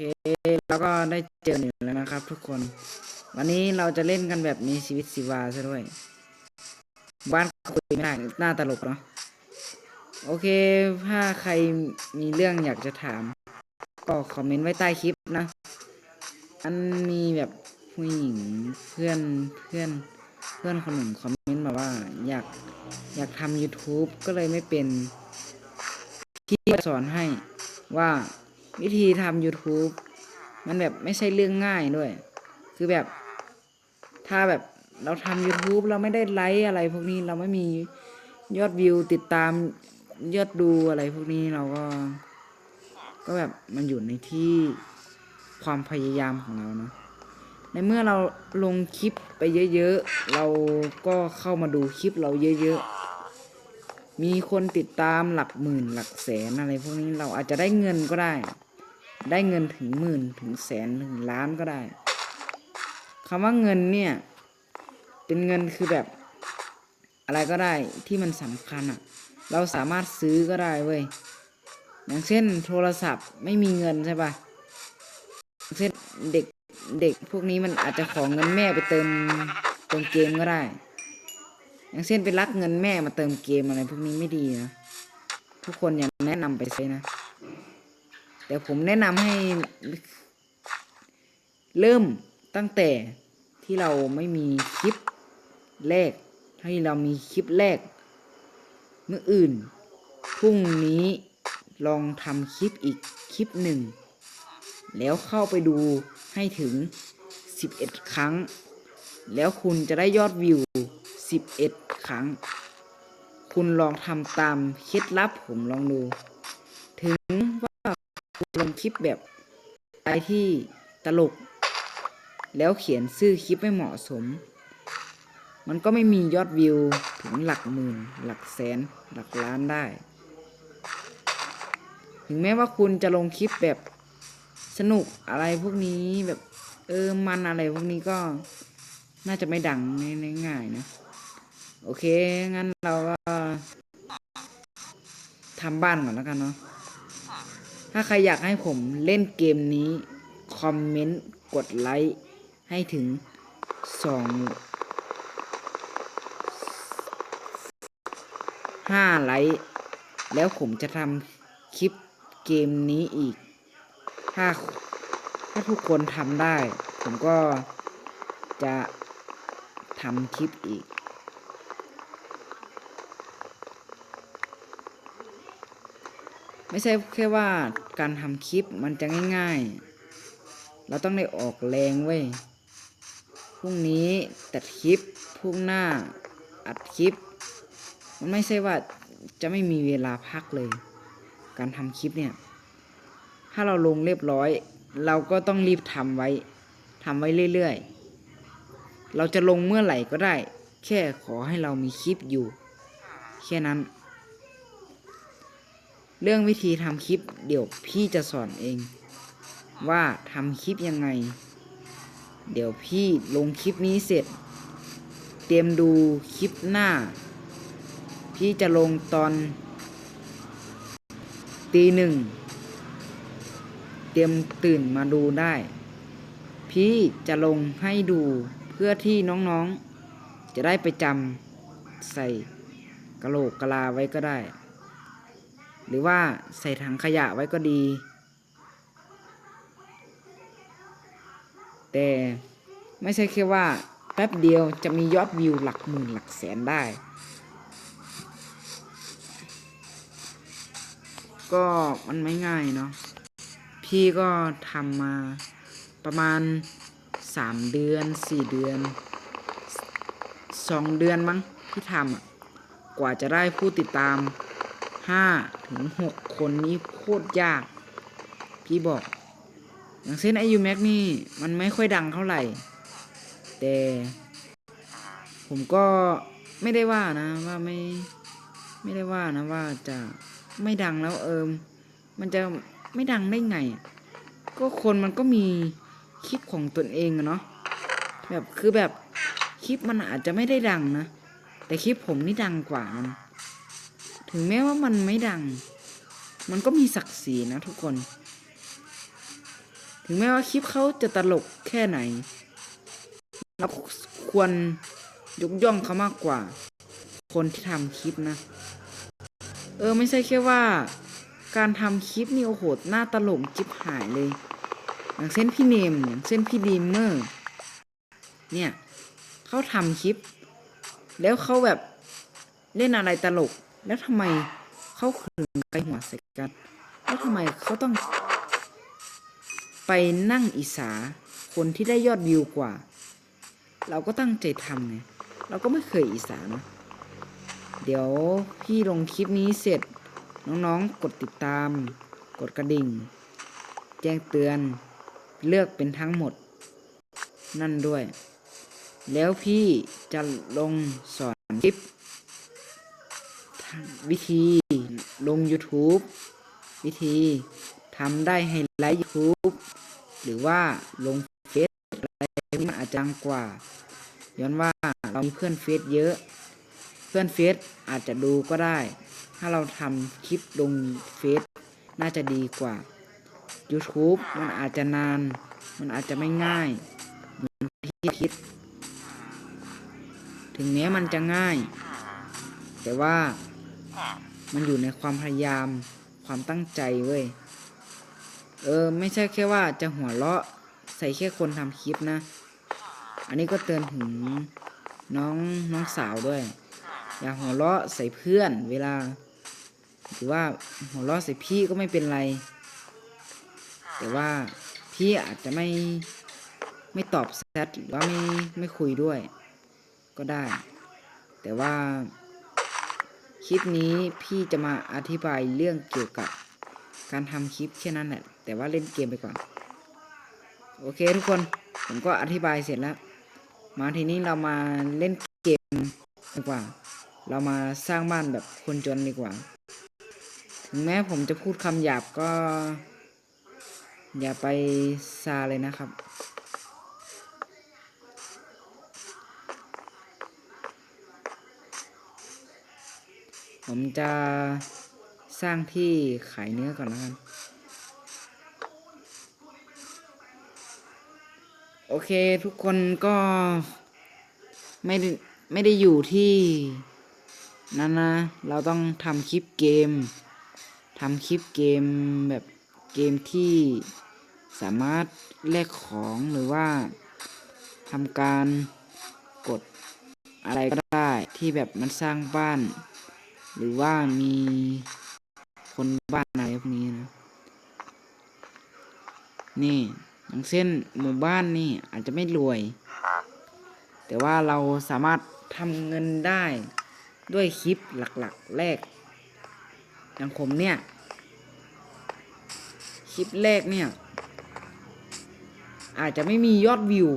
คแล้วก็ได้เจออยู่แล้วนะครับ ทุกคน วันนี้เราจะเล่นกันแบบมีชีวิตชีวาซะด้วย บ้านคุยไม่ได้หน้าตลกเนาะโอเค ถ้าใครมีเรื่องอยากจะถาม ก็คอมเมนต์ไว้ใต้คลิปนะ อันมีแบบผู้หญิงเพื่อนเพื่อนเพื่อนคนหนึ่งคอมเมนต์มาว่า อยากอยากทำ YouTube ก็เลยไม่เป็นที่สอนให้ว่า วิธีทำ YouTube มันแบบไม่ใช่เรื่องง่ายด้วย คือแบบ ถ้าแบบเราทำ YouTube เราไม่ได้ไลค์อะไรพวกนี้เราไม่มียอดวิวติดตามยอดดูอะไรพวกนี้เราก็ ก็แบบมันอยู่ในที่ความพยายามของเราเนาะในเมื่อเราลงคลิปไปเยอะ ๆ เราก็เข้ามาดูคลิปเราเยอะ ๆ มีคนติดตามหลักหมื่นหลักแสนอะไรพวกนี้เราอาจจะได้เงินก็ได้ ได้เงินถึงหมื่นถึงแสนถึงล้านก็ได้คำว่าเงินเนี่ย เป็นเงินคือแบบ อะไรก็ได้ที่มันสำคัญอะ่ะ เราสามารถซื้อก็ได้เว้ยอย่างเช่นโทรศัพท์ไม่มีเงินใช่ปะอย่างเช่นเด็กเด็กพวกนี้มันอาจจะขอเงินแม่ไปเติมเติมเกมก็ได้ อย่างเช่นไปรักเงินแม่มาเติมเกมอะไรพวกนี้ไม่ดีนะ ทุกคนอย่าแนะนำไปใช้นะ แต่ผมแนะนำให้ เริ่มตั้งแต่ที่เราไม่มีคลิปแรกที่เรามีคลิปแรก เมื่ออื่นพรุ่งนี้ลองทำคลิปอีกคลิปหนึ่ง แล้วเข้าไปดูให้ถึง 11 ครั้ง แล้วคุณจะได้ยอดวิว 11 ครั้ง คุณลองทำตามเคล็ดลับผมลองดู ถึงว่าคุณลงคลิปแบบอะไรที่ตลก แล้วเขียนชื่อคลิปไม่เหมาะสม มันก็ไม่มียอดวิวถึงหลักหมื่น หลักแสน หลักล้านได้ ถึงแม้ว่าคุณจะลงคลิปแบบสนุกอะไรพวกนี้แบบเออ มันอะไรพวกนี้ก็น่าจะไม่ดังง่ายๆนะ โอเค งั้นเราก็ทำบ้านก่อนแล้วกันเนาะ ถ้าใครอยากให้ผมเล่นเกมนี้ คอมเมนต์ กดไลค์ ให้ถึงสองห้าไลค์ แล้วผมจะทำคลิปเกมนี้อีก ถ้าถ้าทุกคนทำได้ ผมก็จะทำคลิปอีก ไม่ใช่แค่ว่าการทำคลิปมันจะง่าย ๆ เราต้องได้ออกแรงเว้ย พรุ่งนี้ตัดคลิป พรุ่งหน้าอัดคลิป มันไม่ใช่ว่าจะไม่มีเวลาพักเลย การทำคลิปเนี่ย ถ้าเราลงเรียบร้อย เราก็ต้องรีบทำไว้ทำไว้เรื่อยๆ เราจะลงเมื่อไหร่ก็ได้ แค่ขอให้เรามีคลิปอยู่ แค่นั้น เรื่องวิธีทำคลิปเดี๋ยวพี่จะสอนเอง ว่าทำคลิปยังไง เดี๋ยวพี่ลงคลิปนี้เสร็จ เตรียมดูคลิปหน้า พี่จะลงตอนตีหนึ่ง เตรียมตื่นมาดูได้ พี่จะลงให้ดูเพื่อที่น้องๆ จะได้ไปจำใส่กะโหลกกะลาไว้ก็ได้ หรือว่าใส่ถังขยะไว้ก็ดี แต่ไม่ใช่แค่ว่าแป๊บเดียวจะมียอดวิวหลักหมื่นหลักแสนได้ ก็มันไม่ง่ายเนาะพี่ก็ทำมาประมาณสามเดือนสี่เดือนสองเดือนมั้งที่ทำอะกว่าจะได้ผู้ติดตาม ห้าถึงหกคนนี้โคตรยาก พี่บอก อย่างเช่นไอยูแม็กนี่มันไม่ค่อยดังเท่าไหร่ แต่ ผมก็ไม่ได้ว่านะว่าไม่ ไม่ได้ว่านะว่าจะไม่ดังแล้วเอิมมันจะไม่ดังได้ไง ก็คนมันก็มีคลิปของตนเองอะเนาะแบบคือแบบคลิปมันอาจจะไม่ได้ดังนะ แต่คลิปผมนี่ดังกว่ามัน ถึงแม้ว่ามันไม่ดัง มันก็มีศักดิ์ศรีนะทุกคน ถึงแม้ว่าคลิปเขาจะตลกแค่ไหน เราควรยกย่องเขามากกว่า คนที่ทำคลิปนะ เออไม่ใช่แค่ว่า การทำคลิปนี่โอ้โหหน้าตลกจิบหายเลย อย่างเช่นพี่เนมอย่างเช่นพี่ดีมเมอร์ เนี่ยเขาทำคลิป แล้วเขาแบบเล่นอะไรตลก แล้วทำไมเขาถึงไปหัวใส่กัน แล้วทำไมเขาต้อง ไปนั่งอิสา คนที่ได้ยอดวิวกว่า เราก็ตั้งใจทำไง เราก็ไม่เคยอิสานะเดี๋ยวพี่ลงคลิปนี้เสร็จ น้องๆ กดติดตาม กดกระดิ่ง แจ้งเตือน เลือกเป็นทั้งหมด นั่นด้วย แล้วพี่จะลงสอนคลิป วิธีลง YouTube วิธีทำได้ให้ไลค์ YouTube หรือว่าลงเฟซอะไรที่มันอาจจะดังกว่า ย้อนว่าเรามีเพื่อนเฟซเยอะ เพื่อนเฟซอาจจะดูก็ได้ ถ้าเราทำคลิปลงเฟซน่าจะดีกว่า YouTube มันอาจจะนาน มันอาจจะไม่ง่ายเหมือนที่คิด ถึงแม้มันจะง่าย แต่ว่า มันอยู่ในความพยายามความตั้งใจเว้ย เออ ไม่ใช่แค่ว่าจะหัวเราะใส่แค่คนทำคลิปนะ อันนี้ก็เตือนถึงน้องน้องสาวด้วย อย่าหัวเราะใส่เพื่อนเวลา หรือว่าหัวเราะใส่พี่ก็ไม่เป็นไร แต่ว่าพี่อาจจะไม่ไม่ตอบแชทหรือว่าไม่ไม่คุยด้วย ก็ได้ แต่ว่า คลิปนี้พี่จะมาอธิบายเรื่องเกี่ยวกับการทำคลิปแค่นั้นแหละ แต่ว่าเล่นเกมไปก่อน โอเคทุกคน ผมก็อธิบายเสร็จแล้ว มาทีนี้เรามาเล่นเกมดีกว่า เรามาสร้างบ้านแบบคนจนดีกว่า ถึงแม้ผมจะพูดคำหยาบก็ อย่าไปซาเลยนะครับ ผมจะสร้างที่ขายเนื้อก่อนแล้วกัน โอเคทุกคนก็ไม่ได้ไม่ได้อยู่ที่นั่นนะ เราต้องทำคลิปเกมทำคลิปเกมแบบเกมที่สามารถแลกของหรือว่าทำการกดอะไรก็ได้ที่แบบมันสร้างบ้าน หรือว่ามีคนบ้านอะไรพวกนี้นะ นี่อย่างเช่นหมู่บ้านนี่อาจจะไม่รวย แต่ว่าเราสามารถทำเงินได้ด้วยคลิปหลักๆแรก อย่างผมเนี่ย คลิปแรกเนี่ย อาจจะไม่มียอดวิว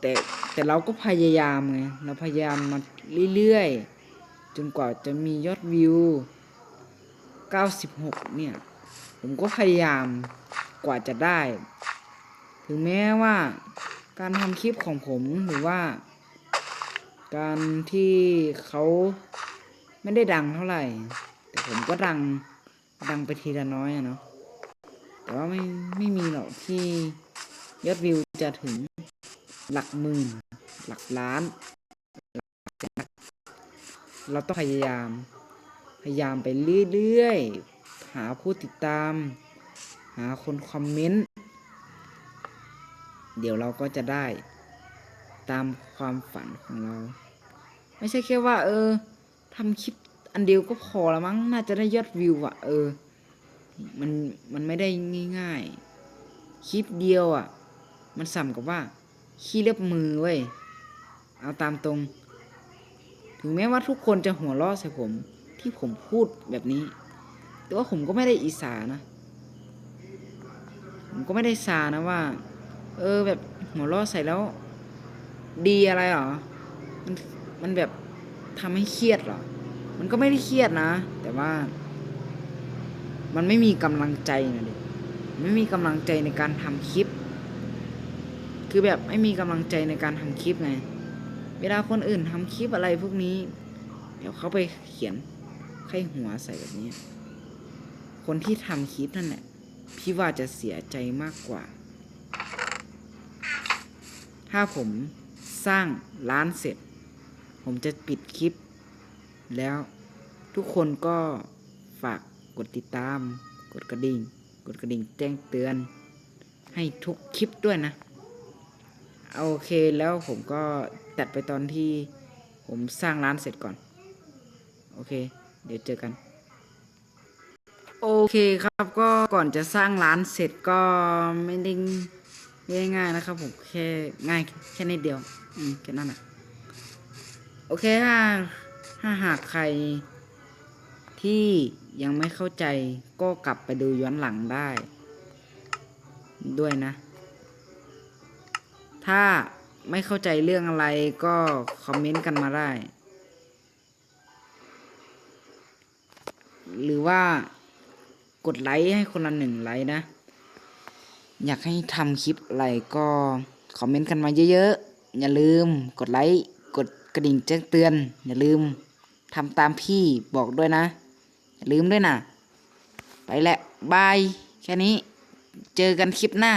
แต่แต่เราก็พยายามไงเราพยายามมาเรื่อยๆ จนกว่าจะมียอดวิว 96 เนี่ย ผมก็พยายามกว่าจะได้ ถึงแม้ว่าการทำคลิปของผมหรือว่า การที่เขาไม่ได้ดังเท่าไหร่ แต่ผมก็ดังดังไปทีละน้อยอะเนาะแต่ว่าไม่ไม่มีหรอกที่ยอดวิวจะถึงหลักหมื่น หลักล้าน เราต้องพยายาม พยายามไปเรื่อยๆ หาผู้ติดตาม หาคนคอมเมนต์ เดี๋ยวเราก็จะได้ตามความฝันของเรา ไม่ใช่แค่ว่า เออทำคลิปอันเดียวก็พอละมั้ง น่าจะได้ยอดวิวอะเออ มันมันไม่ได้ง่ายๆ คลิปเดียวอะมันสัมกับว่าขี้เล็บมือเว้ย เอาตามตรง ถึงแม้ว่าทุกคนจะหัวเราะใส่ผมที่ผมพูดแบบนี้ แต่ว่าผมก็ไม่ได้อีสานะ ผมก็ไม่ได้ซานะว่า เออแบบหัวเราะใส่แล้ว ดีอะไรหรอ มันมันแบบทำให้เครียดหรอ มันก็ไม่ได้เครียดนะ แต่ว่า มันไม่มีกำลังใจนะเด็กไม่มีกำลังใจในการทำคลิป คือแบบไม่มีกำลังใจในการทำคลิปไง เวลาคนอื่นทำคลิปอะไรพวกนี้ เดี๋ยวเขาไปเขียนไข้หัวใส่แบบนี้ คนที่ทำคลิปนั่นแหละ พี่ว่าจะเสียใจมากกว่า ถ้าผมสร้างร้านเสร็จ ผมจะปิดคลิป แล้วทุกคนก็ฝากกดติดตาม กดกระดิ่ง กดกระดิ่งแจ้งเตือน ให้ทุกคลิปด้วยนะ โอเคแล้วผมก็ ตัดไปตอนที่ผมสร้างร้านเสร็จก่อน โอเค เดี๋ยวเจอกัน โอเคครับก็ก่อนจะสร้างร้านเสร็จก็ไม่ได้ง่ายๆนะครับผมแค่ง่ายแค่นิดเดียวอืมแค่นั้นอะโอเคถ้าถ้าหากใครที่ยังไม่เข้าใจก็กลับไปดูย้อนหลังได้ ด้วยนะ ถ้า ไม่เข้าใจเรื่องอะไรก็คอมเมนต์กันมาได้ หรือว่ากดไลค์ให้คนละหนึ่งไลค์นะ อยากให้ทำคลิปอะไรก็คอมเมนต์กันมาเยอะๆ อย่าลืมกดไลค์ กดกระดิ่งแจ้งเตือน อย่าลืมทำตามพี่บอกด้วยนะ อย่าลืมด้วยนะ ไปแล้วบาย แค่นี้ เจอกันคลิปหน้า